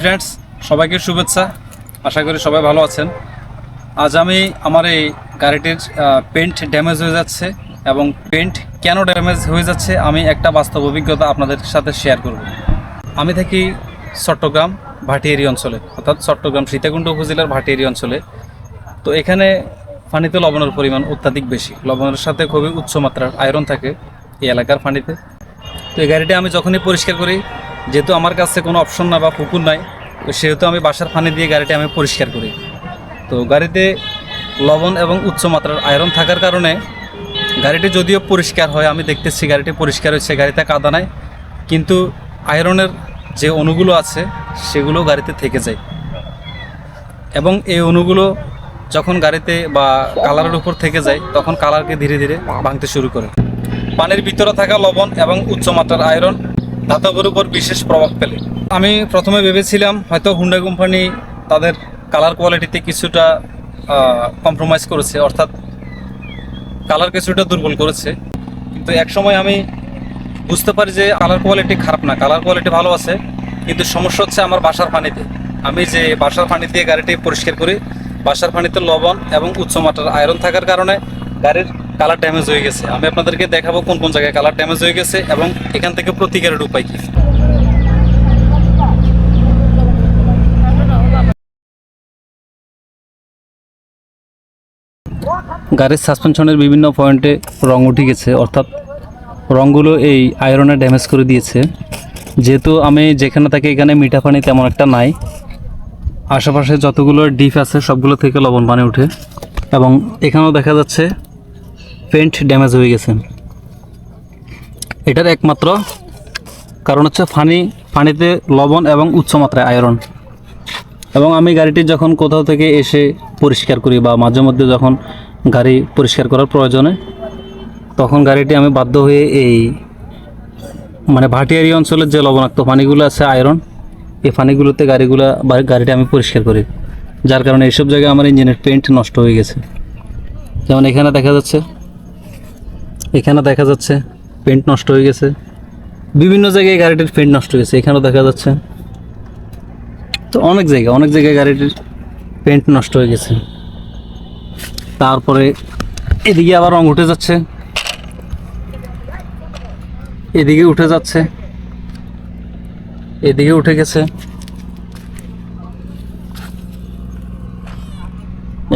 Friends সবাইকে শুভেচ্ছা। আশা করি সবাই ভালো আছেন। আজ আমি আমার এই গাড়িটির পেন্ট ড্যামেজ হয়ে যাচ্ছে এবং পেন্ট কেন ড্যামেজ হয়ে যাচ্ছে আমি একটা বাস্তব অভিজ্ঞতা আপনাদের সাথে শেয়ার করব। আমি থাকি চট্টগ্রাম ভাটিয়ারি অঞ্চলে, অর্থাৎ চট্টগ্রাম সীতাকুণ্ড উপজেলার ভাটিয়ারি অঞ্চলে। তো এখানে পানিতে লবণের পরিমাণ অত্যাধিক বেশি, লবণের সাথে খুবই উচ্চ মাত্রার আয়রন থাকে এই এলাকার পানিতে। তো এই গাড়িটি আমি যখনই পরিষ্কার করি যেহেতু আমার কাছে কোনো অপশন না বা পুকুর নাই, তো সেহেতু আমি বাসার পানি দিয়ে গাড়িটা আমি পরিষ্কার করি। তো গাড়িতে লবণ এবং উচ্চ মাত্রার আয়রন থাকার কারণে গাড়িটি যদিও পরিষ্কার হয়, আমি দেখতেছি গাড়িটি পরিষ্কার হচ্ছে গাড়িতে কাদা নাই। কিন্তু আয়রনের যে অণুগুলো আছে, সেগুলো গাড়িতে থেকে যায়। এবং এই অণুগুলো যখন গাড়িতে বা কালারের উপর থেকে যায়, তখন কালারকে ধীরে ধীরে ভাঙতে শুরু করে। পানির ভিতরে থাকা লবণ এবং উচ্চমাত্রার আয়রন ধাতবের উপর বিশেষ প্রভাব ফেলে। আমি প্রথমে ভেবেছিলাম হয়তো হুন্ডা কোম্পানি তাদের কালার কোয়ালিটিতে কিছুটা কম্প্রোমাইজ করেছে, অর্থাৎ কালার কিছুটা দুর্বল করেছে। কিন্তু এক সময় আমি বুঝতে পারি যে কালার কোয়ালিটি খারাপ না কালার কোয়ালিটি ভালো আছে, কিন্তু সমস্যা হচ্ছে আমার বাসার পানিতে। আমি যে বাসার পানি দিয়ে গাড়িটি পরিষ্কার করি, বাসার পানিতে লবণ এবং উচ্চমাত্রার আয়রন থাকার কারণে গাড়ির কালার ড্যামেজ হয়ে গেছে। আমি আপনাদেরকে দেখাবো কোন কোন জায়গায় কালার ড্যামেজ হয়ে গেছে এবং এখান থেকে প্রতিকারের উপায় কী। গাড়ির সাসপেনশনের বিভিন্ন পয়েন্টে রং উঠে গেছে, অর্থাৎ রঙগুলো এই আয়রনে ড্যামেজ করে দিয়েছে। যেহেতু আমি যেখানে থাকি এখানে মিঠা পানি তেমন একটা নাই। আশেপাশে যতগুলো ডিপ আছে সবগুলো থেকে লবণ পানি উঠে এবং এখানেও দেখা যাচ্ছে পেন্ট ড্যামেজ হয়ে গেছে। এটার একমাত্র কারণ হচ্ছে পানি পানিতে লবণ এবং উচ্চমাত্রায় আয়রন। এবং আমি গাড়িটি যখন কোথাও থেকে এসে পরিষ্কার করি বা মাঝে মধ্যে যখন গাড়ি পরিষ্কার করার প্রয়োজনে, তখন গাড়িটি আমি বাধ্য হয়ে এই মানে ভাটিয়ারি অঞ্চলের যে লবণাক্ত পানিগুলো আছে, আয়রন, এই পানিগুলোতে গাড়িগুলো গাড়িটা আমি পরিষ্কার করি। যার কারণে এইসব জায়গায় আমার ইঞ্জিনের পেন্ট নষ্ট হয়ে গেছে। যেমন এখানে দেখা যাচ্ছে এখানে দেখা যাচ্ছে পেন্ট নষ্ট হয়ে গেছে। বিভিন্ন জায়গায় গাড়িটির পেন্ট নষ্ট হয়ে গেছে, এখানেও দেখা যাচ্ছে। তো অনেক জায়গায় অনেক জায়গায় গাড়িটির পেন্ট নষ্ট হয়ে গেছে। তারপরে এদিকে আবার রং উঠে যাচ্ছে। এদিকে উঠে যাচ্ছে। এদিকে উঠে গেছে।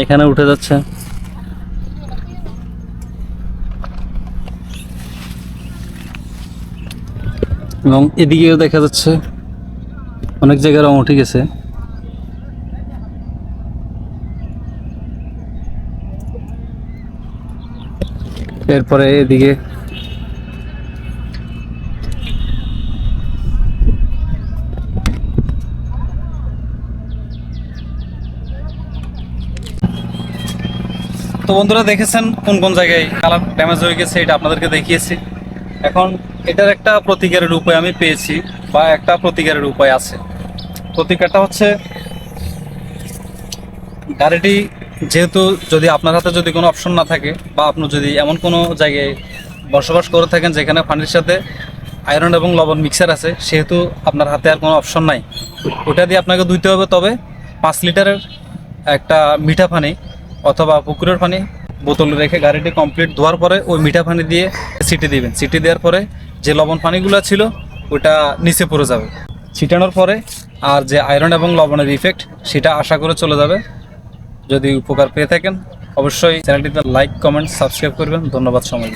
এখানে উঠে যাচ্ছে। এবং এদিকেও দেখা যাচ্ছে অনেক জায়গায় রং উঠে গেছে। এরপরে এদিকে তো বন্ধুরা দেখেছেন কোন কোন জায়গায় কালার ড্যামেজ হয়ে গেছে, এটা আপনাদেরকে দেখিয়েছি। এখন এটার একটা প্রতিকারের উপায় আমি পেয়েছি বা একটা প্রতিকারের উপায় আছে। প্রতিকারটা হচ্ছে, গাড়িটি যেহেতু যদি আপনার হাতে যদি কোনো অপশন না থাকে বা আপনি যদি এমন কোনো জায়গায় বসবাস করে থাকেন যেখানে পানির সাথে আয়রন এবং লবণ মিক্সার আছে, সেহেতু আপনার হাতে আর কোনো অপশন নাই। ওটা দিয়ে আপনাকে ধুইতে হবে তবে পাঁচ লিটারের একটা মিঠা পানি অথবা পুকুরের পানি বোতলে রেখে গাড়িটি কমপ্লিট ধোয়ার পরে ওই মিঠা পানি দিয়ে সিটি দিবেন। সিটি দেওয়ার পরে যে লবণ পানিগুলো ছিল ওটা নিচে পড়ে যাবে। ছিটানোর পরে আর যে আয়রন এবং লবণের ইফেক্ট সেটা আশা করে চলে যাবে। যদি উপকার পেয়ে থাকেন, অবশ্যই চ্যানেলটিতে লাইক কমেন্ট সাবস্ক্রাইব করবেন। ধন্যবাদ সময়